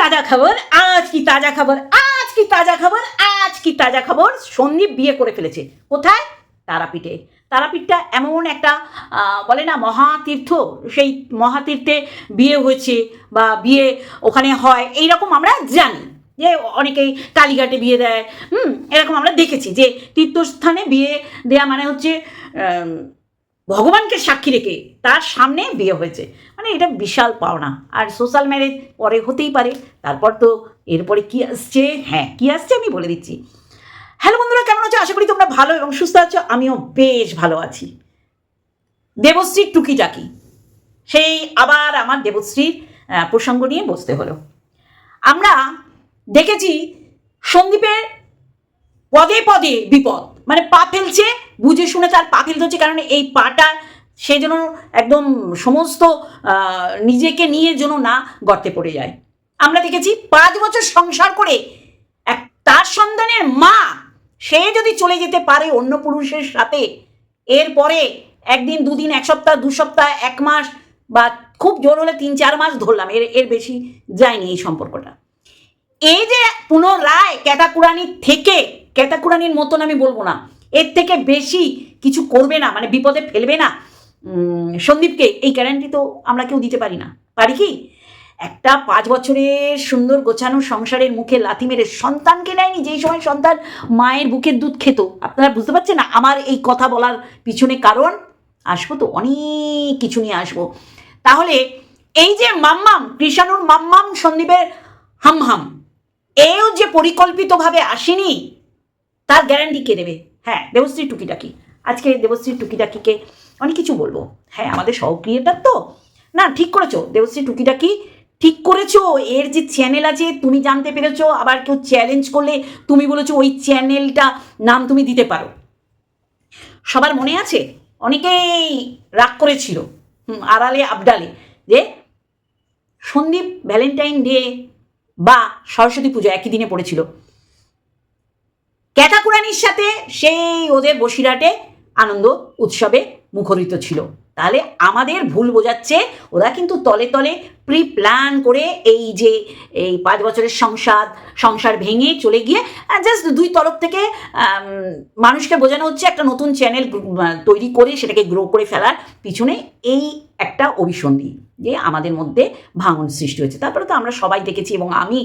তাজা খবর, আজ কি তাজা খবর, আজ কি তাজা খবর, আজ কি তাজা খবর? সন্দীপ বিয়ে করে ফেলেছে। কোথায়? তারাপীঠে। তারাপীঠটা এমন একটা বলে না, মহাতীর্থ। সেই মহাতীর্থে বিয়ে হয়েছে বা বিয়ে ওখানে হয় এই রকম আমরা জানি। যে অনেকেই কালীঘাটে বিয়ে দেয়, হুম, এরকম আমরা দেখেছি যে তীর্থস্থানে বিয়ে দেয়া মানে হচ্ছে ভগবানকে সাক্ষী রেখে তার সামনে বিয়ে হয়েছে। মানে এটা বিশাল পাওনা। আর সোশ্যাল ম্যারেজ পরে হতেই পারে। তারপর তো এরপরে কি আসছে? হ্যাঁ কি আসছে আমি বলে দিচ্ছি। হ্যালো বন্ধুরা, কেমন আছো? আশা করি তোমরা ভালো এবং সুস্থ আছো। আমিও বেশ ভালো আছি। দেবশ্রীর টুকিটাকি সেই আবার আমার দেবশ্রীর প্রসঙ্গ নিয়ে বসতে হলো। আমরা দেখেছি সন্দীপের পদে পদে বিপদ। মানে পা ফেলছে, বুঝে শুনে তার পা ফেলতে হচ্ছে, কারণ এই পাটা সে যেন একদম সমস্ত নিজেকে নিয়ে যেন না গর্তে পড়ে যায়। আমরা দেখেছি পাঁচ বছর সংসার করে, এক তার সন্তানের মা, সে যদি চলে যেতে পারে অন্য পুরুষের সাথে, এরপরে একদিন, দুদিন, এক সপ্তাহ, দু সপ্তাহ, এক মাস, বা খুব জোর হলে তিন চার মাস ধরলাম, এর এর বেশি যায়নি এই সম্পর্কটা। এই যে পুনরায় ক্যাটাকুরানির থেকে, ক্যাটাকুরানির মতন আমি বলব না, এর থেকে বেশি কিছু করবে না মানে বিপদে ফেলবে না। সন্দীপকে এই গ্যারান্টি তো আমরা কেউ দিতে পারি না। পারি কি? একটা পাঁচ বছরের সুন্দর গোছানো সংসারের মুখে লাথি মেরে সন্তানকে নেয়নি, যেই সময় সন্তান মায়ের বুকের দুধ খেত। আপনারা বুঝতে পারছেন না আমার এই কথা বলার পিছনে কারণ? আসব তো, অনেক কিছু নিয়ে আসব। তাহলে এই যে মাম্মাম, কৃষাণুর মাম্মাম সন্দীপের হাম হাম এও যে পরিকল্পিতভাবে আসেনি, তার গ্যারান্টি কে দেবে? হ্যাঁ দেবশ্রী টুকিটাকি। আজকে দেবশ্রী টুকিটাকিকে অনেক কিছু বলব। হ্যাঁ আমাদের সহক্রিয়েটার তো। না, ঠিক করেছ। দেবশ্রী টুকিটাকি ঠিক করেছ। এর যে চ্যানেল আছে, তুমি জানতে পেরেছ। আবার কেউ চ্যালেঞ্জ করলে তুমি বলেছ, ওই চ্যানেলটা নাম তুমি দিতে পারো। সবার মনে আছে? অনেকেই রাগ করেছিল আড়ালে, আবডালে যে সন্দীপ ভ্যালেন্টাইন ডে বা সরস্বতী পুজো একই দিনে পড়েছিল। ক্যাটাকুরানির সাথে সেই ওদের বসিরাটে আনন্দ উৎসবে মুখরিত ছিল। তাহলে আমাদের ভুল বোঝাচ্ছে। ওরা কিন্তু তলে তলে প্রি প্ল্যান করে এই যে, এই পাঁচ বছরের সংসার সংসার ভেঙে চলে গিয়ে জাস্ট দুই তরফ থেকে মানুষকে বোঝানো হচ্ছে একটা নতুন চ্যানেল তৈরি করে সেটাকে গ্রো করে ফেলার পিছনে এই একটা অভিসন্ধি যে আমাদের মধ্যে ভাঙন সৃষ্টি হয়েছে। তারপরে তো আমরা সবাই দেখেছি এবং আমি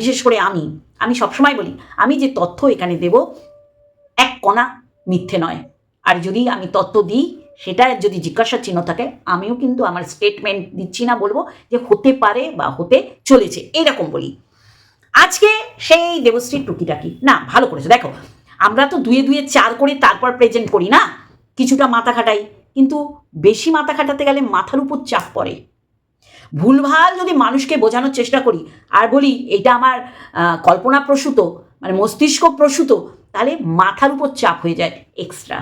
বিশেষ করে আমি আমি সবসময় বলি, আমি যে তথ্য এখানে দেব, এক কণা মিথ্যে নয়। আর যদি আমি তথ্য দিই সেটা যদি জিজ্ঞাসার চিহ্ন থাকে, আমিও কিন্তু আমার স্টেটমেন্ট দিচ্ছি না বলব যে হতে পারে বা হতে চলেছে। এইরকম বলি। আজকে সেই দেবশ্রীর টুকিটাকি না, ভালো করেছে। দেখো, আমরা তো দুয়ে দুয়ে চার করে তারপর প্রেজেন্ট করি না? কিছুটা মাথা খাটাই। কিন্তু বেশি মাথা খাটাতে গেলে মাথার উপর চাপ পড়ে। ভুলভাল যদি মানুষকে বোঝানোর চেষ্টা করি, আর বলি এটা আমার কল্পনা প্রসূত মানে মস্তিষ্ক প্রসূত, তাহলে মাথার উপর চাপ হয়ে যায় এক্সট্রা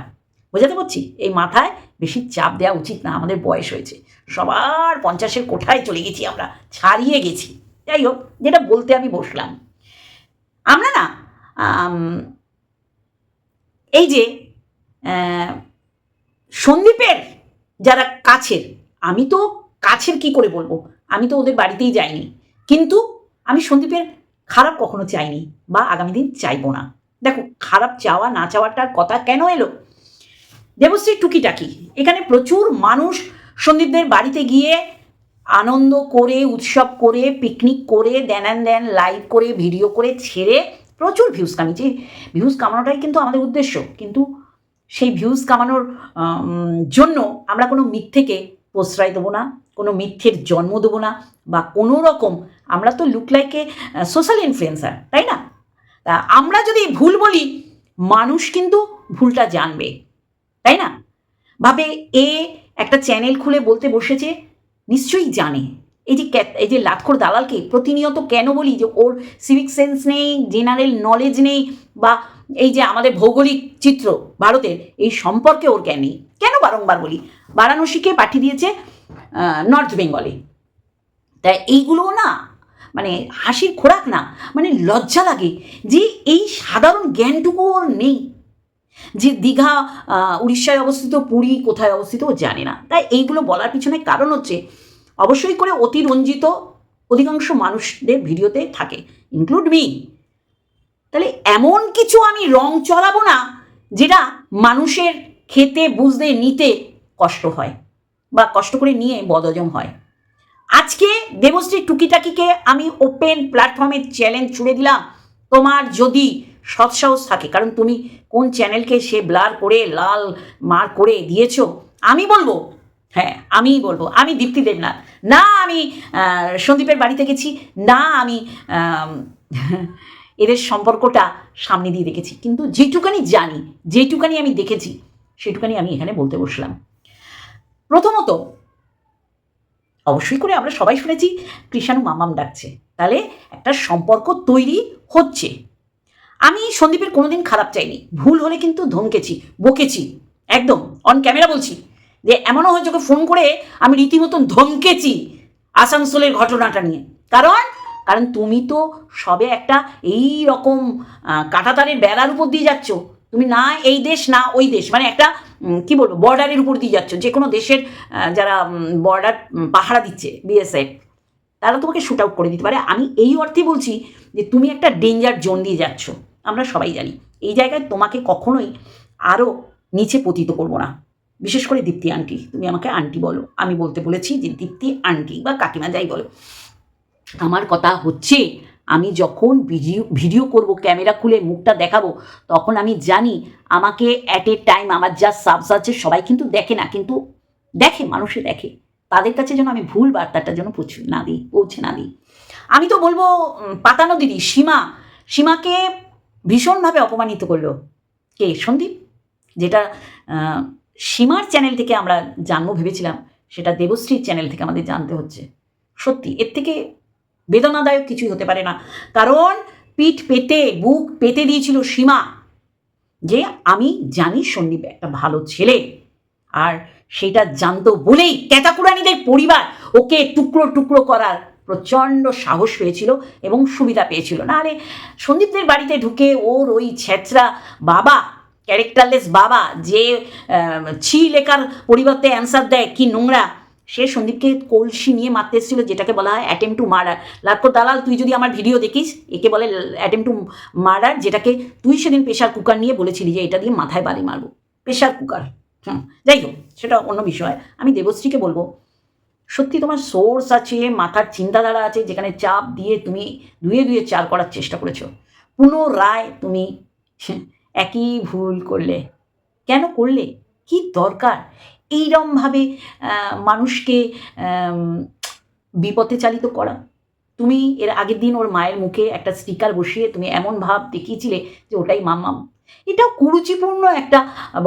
বোঝাতে পারছি এই মাথায় বেশি চাপ দেওয়া উচিত না, আমাদের বয়স হয়েছে। সবার পঞ্চাশের কোঠায় চলে গেছি আমরা, ছাড়িয়ে গেছি। যাই হোক, যেটা বলতে আমি বসলাম। আমরা না এই যে সন্দীপের যারা কাছের, আমি তো কাছের কি করে বলব? আমি তো ওদের বাড়িতেই যাইনি। কিন্তু আমি সন্দীপের খারাপ কখনো চাইনি বা আগামী দিন চাইব না। দেখো, খারাপ চাওয়া না চাওয়াটার কথা কেন এলো? দেবশ্রী টুকিটাকি। এখানে প্রচুর মানুষ সন্দীপদের বাড়িতে গিয়ে আনন্দ করে, উৎসব করে পিকনিক করে দেন দেন লাইভ করে ভিডিও করে ছেড়ে প্রচুর ভিউজ কামিয়েছে। ভিউজ কামানোটাই কিন্তু আমাদের উদ্দেশ্য। কিন্তু সেই ভিউজ কামানোর জন্য আমরা কোনো মিথ্যেকে প্রশ্রয় দেবো না, কোনো মিথ্যের জন্ম দেবো না, বা কোনো রকম আমরা তো লুক লাইকে সোশ্যাল ইনফ্লুয়েন্সার তাই না? তা আমরা যদি ভুল বলি, মানুষ কিন্তু ভুলটা জানবে। তাই না? ভাবে এ একটা চ্যানেল খুলে বলতে বসেছে, নিশ্চয়ই জানে। এই যে এই যে লাটখোর দালালকে প্রতিনিয়ত কেন বলি যে ওর সিভিক সেন্স নেই জেনারেল নলেজ নেই, বা এই যে আমাদের ভৌগোলিক চিত্র ভারতের, এই সম্পর্কে ওর জ্ঞান নেই। কেন বারংবার বলি? বারাণসীকে পাঠিয়ে দিয়েছে নর্থ বেঙ্গলে তাই এইগুলোও না মানে হাসির খোরাক না মানে লজ্জা লাগে যে এই সাধারণ জ্ঞানটুকু ওর নেই। যে দীঘা উড়িষ্যায় অবস্থিত, পুরী কোথায় অবস্থিত ও জানে না। তাই এইগুলো বলার পিছনে কারণ হচ্ছে, অবশ্যই করে অতিরঞ্জিত অধিকাংশ মানুষদের ভিডিওতে থাকে ইনক্লুড মি তাহলে এমন কিছু আমি রং চড়াবো না, যেটা মানুষের খেতে, বুঝতে, নিতে কষ্ট হয় বা কষ্ট করে নিয়ে বদজম হয়। আজকে দেবশ্রী টুকিটাকিকে আমি ওপেন প্ল্যাটফর্মে চ্যালেঞ্জ ছুড়ে দিলাম। তোমার যদি সৎসাহস থাকে। কারণ তুমি কোন চ্যানেলকে সে ব্লার করে, লাল মার করে দিয়েছ, আমি বলব হ্যাঁ আমিই বলব, আমি দীপ্তি দেবনাথ। না, আমি সন্দীপের বাড়িতে গেছি, না, আমি এদের সম্পর্কটা সামনে দিয়ে দেখেছি। কিন্তু যেটুকানি জানি, যেটুকানি আমি দেখেছি, সেটুকানি আমি এখানে বলতে বসলাম। প্রথমত, অবশ্যই করে আমরা সবাই শুনেছি, কৃষাণু মামাম ডাকছে। তাহলে একটা সম্পর্ক তৈরি হচ্ছে। আমি সন্দীপের কোনোদিন খারাপ চাইনি। ভুল হলে কিন্তু ধমকেছি, বকেছি। একদম অন ক্যামেরা বলছি। যে এমনও হয়েছে ওকে ফোন করে আমি রীতিমতন ধমকেছি আসানসোলের ঘটনাটা নিয়ে। কারণ কারণ তুমি তো সবে একটা এই রকম কাঁটাতারের বেড়ার উপর দিয়ে যাচ্ছ। তুমি না এই দেশ, না ওই দেশ। মানে একটা কি বলব বর্ডারের উপর দিয়ে যাচ্ছ। যে কোনো দেশের যারা বর্ডার পাহারা দিচ্ছে বিএসএফ তারা তোমাকে শুট আউট করে দিতে পারে। আমি এই অর্থে বলছি যে তুমি একটা ডেঞ্জার জোন দিয়ে যাচ্ছ। আমরা সবাই জানি। এই জায়গায় তোমাকে কখনোই আরও নিচে পতিত করব না। বিশেষ করে দীপ্তি আন্টি তুমি আমাকে আন্টি বলো। আমি বলতে বলেছি যে দীপ্তি আন্টি বা কাকিমা যাই বলো। আমার কথা হচ্ছে, আমি যখন ভিডিও ভিডিও করব ক্যামেরা খুলে মুখটা দেখাবো, তখন আমি জানি আমাকে অ্যাট এ টাইম আমার যা সাবস আছে সবাই কিন্তু দেখে না। কিন্তু দেখে, মানুষে দেখে। তাদের কাছে যেন আমি ভুল বার্তাটা যেন পৌঁছে না দিই, পৌঁছে না দিই। আমি তো বলব পাতানো দিদি, সীমা, সীমাকে ভীষণভাবে অপমানিত করল। কে? সন্দীপ? যেটা সীমার চ্যানেল থেকে আমরা জানব ভেবেছিলাম, সেটা দেবশ্রীর চ্যানেল থেকে আমাদের জানতে হচ্ছে। সত্যি, এর থেকে বেদনাদায়ক কিছুই হতে পারে না। কারণ, পিঠ পেতে, বুক পেতে দিয়েছিল সীমা। যে, আমি জানি সন্দীপ একটা ভালো ছেলে। আর সেটা জানতো বলেই ক্যাতাকুরানিদের পরিবার ওকে টুকরো টুকরো করার প্রচণ্ড সাহস পেয়েছিল এবং সুবিধা পেয়েছিল। নাহলে সন্দীপদের বাড়িতে ঢুকে ওর ওই ছেঁচড়া বাবা, ক্যারেক্টারলেস বাবা, যে ছি লেখার পরিবর্তে অ্যান্সার দেয়, কি নোংরা? সে সন্দীপকে কলসি নিয়ে মারতে এসেছিল, যেটাকে বলা হয় অ্যাটেম টু মার্ডার লাটকো দালাল, তুই যদি আমার ভিডিও দেখিস, একে বলে অ্যাটেম টু মার্ডার যেটাকে তুই সেদিন প্রেশার কুকার নিয়ে বলেছিলি যে, এটা দিয়ে মাথায় বাড়ি মারবো। প্রেশার কুকার হুম, যাই হোক, সেটা অন্য বিষয়। আমি দেবশ্রীকে বলব, সত্যি তোমার সোর্স আছে, মাথার চিন্তাধারা আছে, যেখানে চাপ দিয়ে তুমি ধুয়ে ধুয়ে চার করার চেষ্টা করেছ। পুনরায় তুমি একই ভুল করলে। কেন করলে? কি দরকার? এইরমভাবে মানুষকে বিপথে চালিত করা। তুমি এর আগের দিন ওর মায়ের মুখে একটা স্টিকার বসিয়ে তুমি এমন ভাব দেখিয়েছিলে যে ওটাই মাম্মাম। এটাও কুরুচিপূর্ণ একটা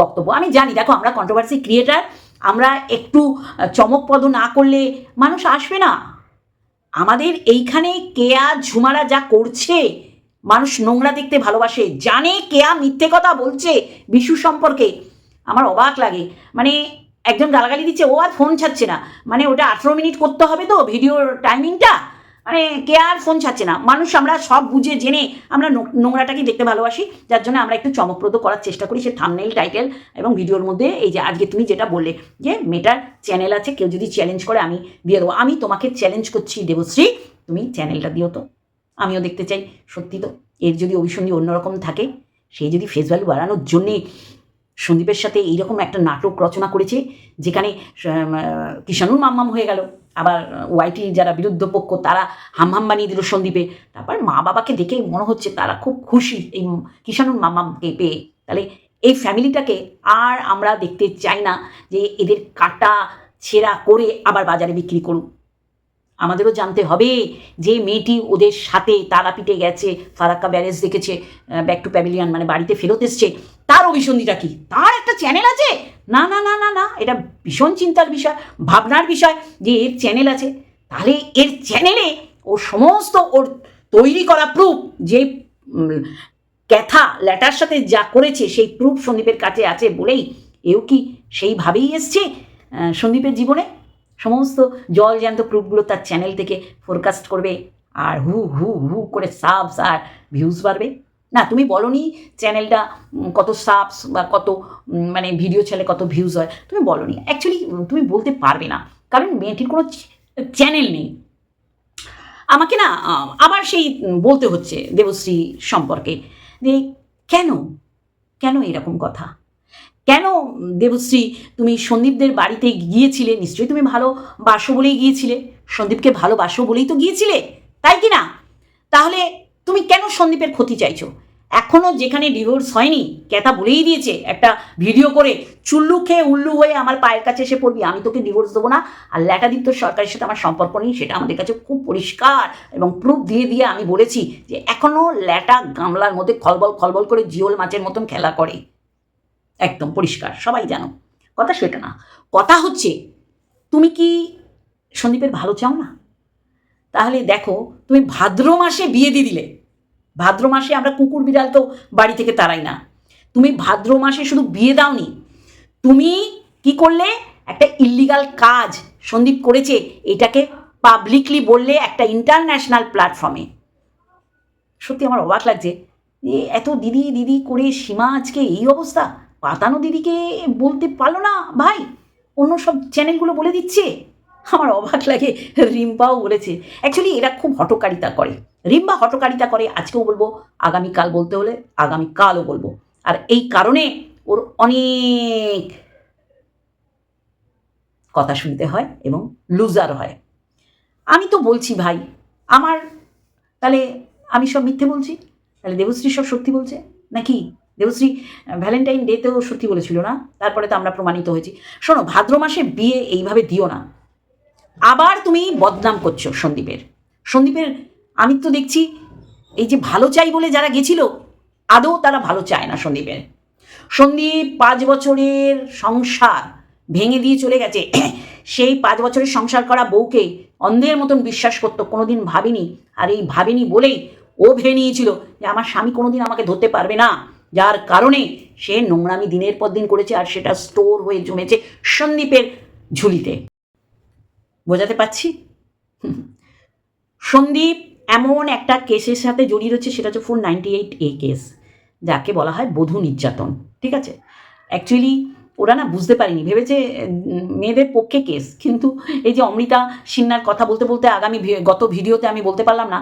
বক্তব্য। আমি জানি, দেখো আমরা কন্ট্রোভার্সি ক্রিয়েটার আমরা একটু চমকপদ না করলে মানুষ আসবে না। আমাদের এইখানে কেয়া ঝুমারা যা করছে, মানুষ নোংরা দেখতে ভালোবাসে, জানে কেয়া মিথ্যে কথা বলছে বিশু সম্পর্কে। আমার অবাক লাগে। মানে একজন গালাগালি দিচ্ছে, ও আর ফোন ছাড়ছে না। মানে ওটা আঠেরো মিনিট করতে হবে তো ভিডিওর টাইমিংটা মানে কে আর ফোন ছাড়ছে না। মানুষ আমরা সব বুঝে জেনে আমরা নোংরাটাকে দেখতে ভালোবাসি। যার জন্য আমরা একটু চমকপ্রদ করার চেষ্টা করি সে থামনেল টাইটেল এবং ভিডিওর মধ্যে এই যে আজকে তুমি যেটা বললে যে মেটার চ্যানেল আছে, কেউ যদি চ্যালেঞ্জ করে আমি দিয়ে দেবো। আমি তোমাকে চ্যালেঞ্জ করছি দেবশ্রী, তুমি চ্যানেলটা দিও তো। আমিও দেখতে চাই, সত্যি তো। এর যদি অভিসন্ধি অন্যরকম থাকে সেই যদি ফেস ভ্যালু বাড়ানোর জন্যে সন্দীপের সাথে এইরকম একটা নাটক রচনা করেছে, যেখানে কিষাণুর মাম্মাম হয়ে গেল। আবার ওয়াইটি যারা বিরুদ্ধ পক্ষ, তারা হামহাম বানিয়ে দিল সন্দীপে। তারপর মা বাবাকে দেখে মনে হচ্ছে তারা খুব খুশি এই কিষানুর মামাকে পেয়ে। তাহলে এই ফ্যামিলিটাকে আর আমরা দেখতে চাই না যে এদের কাটা ছেঁড়া করে আবার বাজারে বিক্রি করুক। আমাদেরও জানতে হবে যে মেয়েটি ওদের সাথে তারাপীঠে গেছে, ফারাক্কা ব্যারেজ দেখেছে ব্যাক টু প্যাভিলিয়ান মানে বাড়িতে ফেরত এসছে। তার অভিসন্ধিটা কি? তার একটা চ্যানেল আছে? না না না না না, এটা ভীষণ চিন্তার বিষয়, ভাবনার বিষয় যে এর চ্যানেল আছে। তাহলে এর চ্যানেলে ওর সমস্ত ওর তৈরি করা প্রুফ যে ক্যাথা ল্যাটার সাথে যা করেছে, সেই প্রুফ সন্দীপের কাছে আছে বলেই এও কি সেইভাবেই এসছে সন্দীপের জীবনে? সমস্ত জল জ্যান্ত প্রুফগুলো তার চ্যানেল থেকে ফোরকাস্ট করবে আর হু হু হু করে সাবস আর ভিউজ বাড়বে। না, তুমি বলনি চ্যানেলটা কত সাবস বা কত মানে ভিডিও ছেলে কত ভিউজ হয়। তুমি বলনি। অ্যাকচুয়ালি তুমি বলতে পারবে না। কারণ মেয়েটির কোনো চ্যানেল নেই। আমাকে না আবার সেই বলতে হচ্ছে দেবশ্রী সম্পর্কে। যে কেন? কেন এরকম কথা? কেন দেবশ্রী তুমি সন্দীপদের বাড়িতে গিয়েছিলে? নিশ্চয়ই তুমি ভালো বাসো বলেই গিয়েছিলে। সন্দীপকে ভালোবাসো বলেই তো গিয়েছিলে। তাই কি না? তাহলে তুমি কেন সন্দীপের ক্ষতি চাইছো? এখনও যেখানে ডিভোর্স হয়নি কেতা বলেই দিয়েছে, একটা ভিডিও করে, চুল্লু খেয়ে উল্লু হয়ে আমার পায়ের কাছে এসে পড়বি, আমি তোকে ডিভোর্স দেবো না। আর ল্যাটাদিত্য সরকারের সাথে আমার সম্পর্ক নেই, সেটা আমাদের কাছে খুব পরিষ্কার এবং প্রুফ দিয়ে দিয়ে আমি বলেছি যে এখনও ল্যাটা গামলার মধ্যে খলবল খলবল করে জিওল মাছের মতন খেলা করে। একদম পরিষ্কার, সবাই জানো। কথা সেটা না। কথা হচ্ছে, তুমি কি সন্দীপের ভালো চাও না? তাহলে দেখো, তুমি ভাদ্র মাসে বিয়ে দিয়ে দিলে। ভাদ্র মাসে আমরা কুকুর বিড়াল তো বাড়ি থেকে তাড়াই না। তুমি ভাদ্র মাসে শুধু বিয়ে দাওনি। তুমি কি করলে? একটা ইল্লিগাল কাজ সন্দীপ করেছে, এটাকে পাবলিকলি বললে একটা ইন্টারন্যাশনাল প্ল্যাটফর্মে সত্যি আমার অবাক লাগছে যে এত দিদি দিদি করে সীমা আজকে এই অবস্থা? পাতানো দিদিকে বলতে পারল না, ভাই। অন্য সব চ্যানেলগুলো বলে দিচ্ছে। আমার অবাক লাগে, রিম্পাও বলেছে। অ্যাকচুয়ালি এরা খুব হটকারিতা করে। রিম্বা হটকারিতা করে, আজকেও বলব, আগামীকাল বলতে হলে আগামীকালও বলব। আর এই কারণে ওর অনেক কথা শুনতে হয় এবং লুজার হয়। আমি তো বলছি, ভাই, আমার, তাহলে আমি সব মিথ্যে বলছি? তাহলে দেবশ্রী সব সত্যি বলছে? নাকি দেবশ্রী ভ্যালেন্টাইন ডেতেও সত্যি বলেছিল না, তারপরে তো আমরা প্রমাণিত হয়েছি। শোনো, ভাদ্র মাসে বিয়ে এইভাবে দিও না। আবার তুমি বদনাম করছ সন্দীপের। সন্দীপের আমি তো দেখছি, এই যে ভালো চাই বলে যারা গেছিল, আদৌ তারা ভালো চায় না সন্দীপের। সন্দীপ পাঁচ বছরের সংসার ভেঙে দিয়ে চলে গেছে। সেই পাঁচ বছরের সংসার করা বউকে অন্ধের মতন বিশ্বাস করতো, কোনোদিন ভাবিনি। আর এই ভাবিনি বলেই ও ভেবে নিয়েছিল যে, আমার স্বামী কোনোদিন আমাকে ধরতে পারবে না। যার কারণে সে নোংরামি দিনের পর দিন করেছে আর সেটা স্টোর হয়ে জমেছে সন্দীপের ঝুলিতে। বোঝাতে পারছি। সন্দীপ এমন একটা কেসের সাথে জড়িয়ে রয়েছে, সেটা হচ্ছে four ninety eight A case, যাকে বলা হয় বধূ নির্যাতন, ঠিক আছে? অ্যাকচুয়ালি ওরা না বুঝতে পারিনি, ভেবেছে মেয়েদের পক্ষে কেস, কিন্তু এই যে অমৃতা সিনহার কথা বলতে বলতে আগামী গত ভিডিওতে আমি বলতে পারলাম না,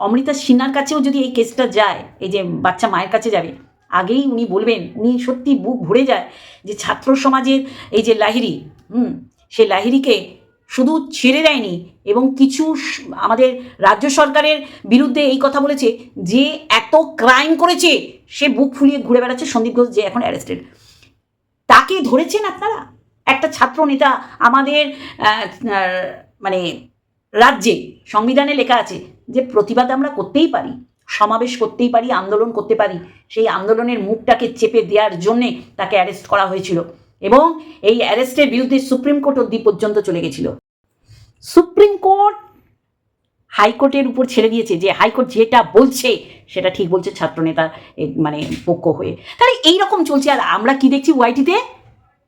অমৃতা সিনহার কাছেও যদি এই কেসটা যায়, এই যে বাচ্চা মায়ের কাছে যাবে আগেই উনি বলবেন, উনি সত্যি বুক ভরে যায় যে ছাত্র সমাজের এই যে লাহিরি হুম সেই লাহিরিকে শুধু ছেড়ে দেয়নি এবং কিছু আমাদের রাজ্য সরকারের বিরুদ্ধে এই কথা বলেছে যে এত ক্রাইম করেছে, সে বুক ফুলিয়ে ঘুরে বেড়াচ্ছে সন্দীপ ঘোষ যে এখন অ্যারেস্টেড তাকে ধরেছেন আপনারা? একটা ছাত্র নেতা আমাদের মানে রাজ্যে, সংবিধানে লেখা আছে যে প্রতিবাদ আমরা করতেই পারি। সমাবেশ করতেই পারি, আন্দোলন করতে পারি। সেই আন্দোলনের মুখটাকে চেপে দেওয়ার জন্যে তাকে অ্যারেস্ট করা হয়েছিল এবং এই অ্যারেস্টের বিরুদ্ধে সুপ্রিম কোর্ট অব্দি পর্যন্ত চলে গেছিল। সুপ্রিম কোর্ট হাইকোর্টের উপর ছেড়ে দিয়েছে যে হাইকোর্ট যেটা বলছে সেটা ঠিক বলছে ছাত্রনেতা মানে পক্ষ হয়ে। তাহলে এই রকম চলছে আর আমরা কি দেখছি ওয়াইটিতে?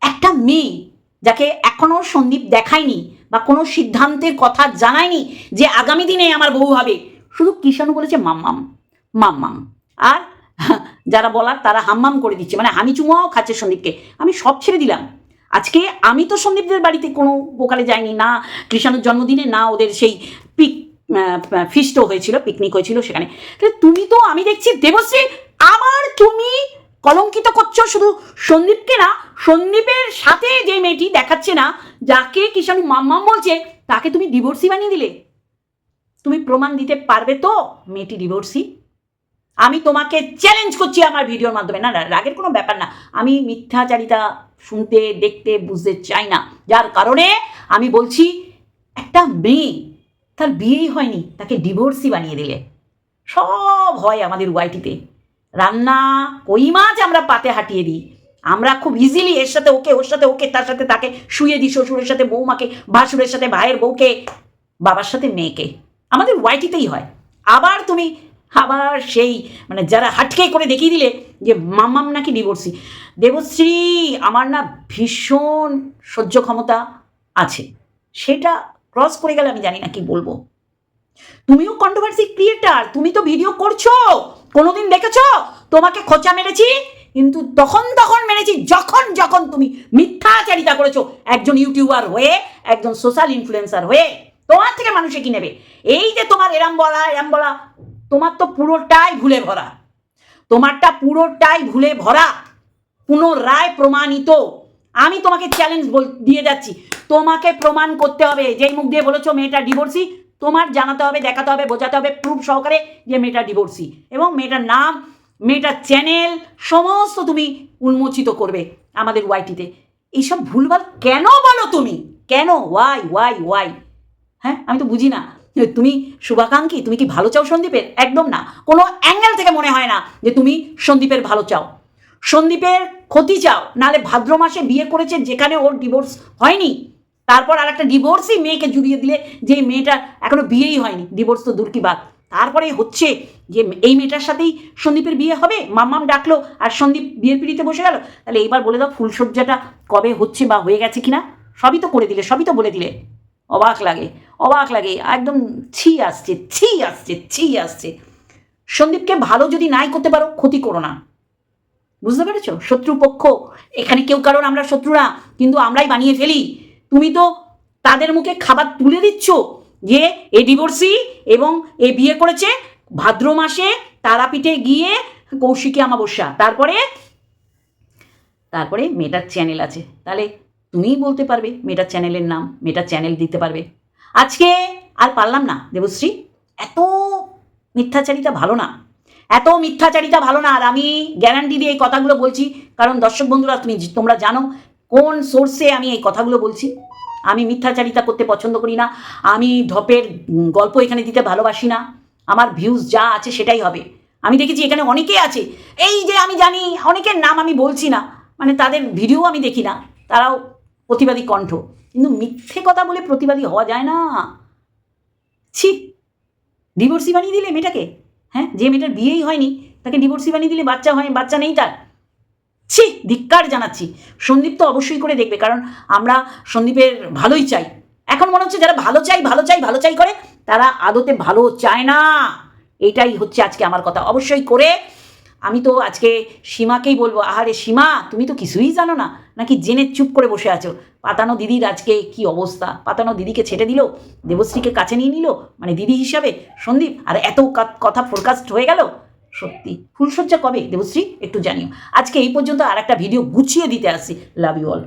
একটা মেয়ে যাকে এখনও সন্দীপ দেখায়নি বা কোনো সিদ্ধান্তের কথা জানায়নি যে আগামী দিনে আমার বউ হবে। শুধু কিষাণু বলেছে মাম্মাম মাম্মাম। আর যারা বলার তারা হাম্মাম করে দিচ্ছে মানে হামি চুমাও খাচ্ছে সন্দীপকে। আমি সব ছেড়ে দিলাম। আজকে আমি তো সন্দীপদের বাড়িতে কোনো বোকালে যাইনি, না কৃষাণুর জন্মদিনে, না ওদের সেই পিক ফিস্টও হয়েছিল পিকনিক হয়েছিল সেখানে। তুমি তো, আমি দেখছি দেবশ্রী, আবার তুমি কলঙ্কিত করছ শুধু সন্দীপকে না, সন্দীপের সাথে যে মেয়েটি দেখাচ্ছে না, যাকে কিষাণু মাম্মাম বলছে, তাকে তুমি ডিভোর্সি বানিয়ে দিলে। তুমি প্রমাণ দিতে পারবে তো, মেয়েটি ডিভোর্সি আমি তোমাকে চ্যালেঞ্জ করছি আমার ভিডিওর মাধ্যমে। না রাগের কোনো ব্যাপার না। আমি মিথ্যাচারিতা শুনতে, দেখতে, বুঝতে চাই না। যার কারণে আমি বলছি, একটা মেয়ে, তার বিয়েই হয়নি, তাকে ডিভোর্সি বানিয়ে দিলে। সব হয় আমাদের ওয়াইটিতে। রান্না, কই মাছ আমরা পাতে হাঁটিয়ে দিই। আমরা খুব ইজিলি এর সাথে ওকে, ওর সাথে ওকে, তার সাথে তাকে শুয়ে দিই, শ্বশুরের সাথে, বৌমাকে, ভাসুরের সাথে, ভাইয়ের বউকে, বাবার সাথে, মেয়েকে। আমাদের ওয়াইটিতেই হয়। আবার তুমি আবার সেই মানে যারা হাটকে করে দেখিয়ে দিলে যে মামাম নাকি ডিভোর্সি দেবশ্রী, আমার না ভীষণ সহ্য ক্ষমতা আছে। সেটা ক্রস করে গেলে আমি জানি না কি বলব। তুমিও কন্ট্রোভার্সি ক্রিয়েটার তুমি তো ভিডিও করছ, কোনোদিন দেখেছ? তোমাকে খোঁচা মেরেছি, কিন্তু তখন তখন মেরেছি যখন যখন তুমি মিথ্যাচারিতা করেছ। একজন ইউটিউবার হয়ে, একজন সোশ্যাল ইনফ্লুয়েন্সার হয়ে। তোমার থেকে মানুষে কি নেবে? এই যে তোমার এরাম বলা এরাম বলা, তোমার তো পুরোটাই ভুলে ভরা। তোমারটা পুরোটাই ভুলে ভরা। পুনরায় প্রমাণিত। আমি তোমাকে চ্যালেঞ্জ দিয়ে যাচ্ছি। তোমাকে প্রমাণ করতে হবে। যেই মুখ দিয়ে বলেছ মেয়েটা ডিভোর্সি তোমার জানাতে হবে, দেখাতে হবে, বোঝাতে হবে প্রুফ সহকারে যে মেয়েটা ডিভোর্সি এবং মেয়েটার নাম মেয়েটার চ্যানেল সমস্ত তুমি উন্মোচিত করবে আমাদের ওয়াইটিতে এইসব ভুলভাল কেন বলো তুমি? কেন? ওয়াই ওয়াই ওয়াই হ্যাঁ? আমি তো বুঝি না। তুমি শুভাকাঙ্ক্ষী, তুমি কি ভালো চাও সন্দীপের? একদম না। কোনো অ্যাঙ্গেল থেকে মনে হয় না যে তুমি সন্দীপের ভালো চাও। সন্দীপের ক্ষতি চাও নালে ভাদ্র মাসে বিয়ে করেছে যেখানে ওর ডিভোর্স হয়নি। তারপর আর একটা ডিভোর্সই মেয়েকে জুড়িয়ে দিলে যে মেয়েটা এখনও বিয়েই হয়নি। ডিভোর্স তো দূর কি বাদ তারপরে হচ্ছে যে এই মেয়েটার সাথেই সন্দীপের বিয়ে হবে। মাম্মাম ডাকলো, আর সন্দীপ বিয়ের পিড়িতে বসে গেল। তাহলে এইবার বলে দাও ফুলসজ্জাটা কবে হচ্ছে বা হয়ে গেছে কিনা? সবই তো করে দিলে, সবই তো বলে দিলে। অবাক লাগে অবাক লাগে, একদম ছি আসছে ছি আসছে ছি আসছে। সন্দীপকে ভালো যদি নাই করতে পারো, ক্ষতি করো না। বুঝতে পেরেছ? শত্রুপক্ষ এখানে কেউ কারণ আমরা শত্রুরা, কিন্তু আমরাই বানিয়ে ফেলি। তুমি তো তাদের মুখে খাবার তুলে দিচ্ছ যে এ ডিভোর্সি এবং এ বিয়ে করেছে, ভাদ্র মাসে তারাপীঠে গিয়ে কৌশিকী অমাবস্যা, তারপরে তারপরে মেয়েটার চ্যানেল আছে। তাহলে তুমিই বলতে পারবে মেয়েটার চ্যানেলের নাম, মেয়েটার চ্যানেল দিতে পারবে। আজকে আর পারলাম না, দেবশ্রী। এত মিথ্যাচারিতা ভালো না। এত মিথ্যাচারিতা ভালো না, আর আমি গ্যারান্টি দিয়ে এই কথাগুলো বলছি। কারণ দর্শক বন্ধুরা, তুমি তোমরা জানো কোন সোর্সে আমি এই কথাগুলো বলছি। আমি মিথ্যাচারিতা করতে পছন্দ করি না। আমি ধপের গল্প এখানে দিতে ভালোবাসি না। আমার ভিউজ যা আছে সেটাই হবে। আমি দেখেছি এখানে অনেকে আছে। এই যে আমি জানি, অনেকের নাম আমি বলছি না। মানে তাদের ভিডিও আমি দেখি না। তারাও প্রতিবাদী কণ্ঠ। কিন্তু মিথ্যে কথা বলে প্রতিবাদী হওয়া যায় না। ছি ডিভোর্সি বানিয়ে দিলে মেয়েটাকে? হ্যাঁ যে মেয়েটার বিয়েই হয়নি, তাকে ডিভোর্সি বানিয়ে দিলে বাচ্চা হয়, বাচ্চা নেই তার। ছি, ধিক্কার জানাচ্ছি। সন্দীপ তো অবশ্যই করে দেখবে, কারণ আমরা সন্দীপের ভালোই চাই। এখন মনে হচ্ছে যারা ভালো চাই ভালো চাই ভালো চাই করে, তারা আদতে ভালো চায় না। এটাই হচ্ছে আজকে আমার কথা। অবশ্যই করে আমি তো আজকে সীমাকেই বলব, আহারে সীমা, তুমি তো কিছুই জানো না, নাকি জেনে চুপ করে বসে আছো? পাতানো দিদির আজকে কি অবস্থা? পাতানো দিদিকে ছেটে দিল? দেবশ্রীকে কাছে নিয়ে নিল? মানে দিদি হিসাবে? সন্দীপ, আর এত কথা ফোরকাস্ট হয়ে গেল? সত্যি। ফুলসজ্জা কবে? দেবশ্রী, একটু জানিও। আজকে এই পর্যন্ত আর একটা ভিডিও গুছিয়ে দিতে আসি। Love you all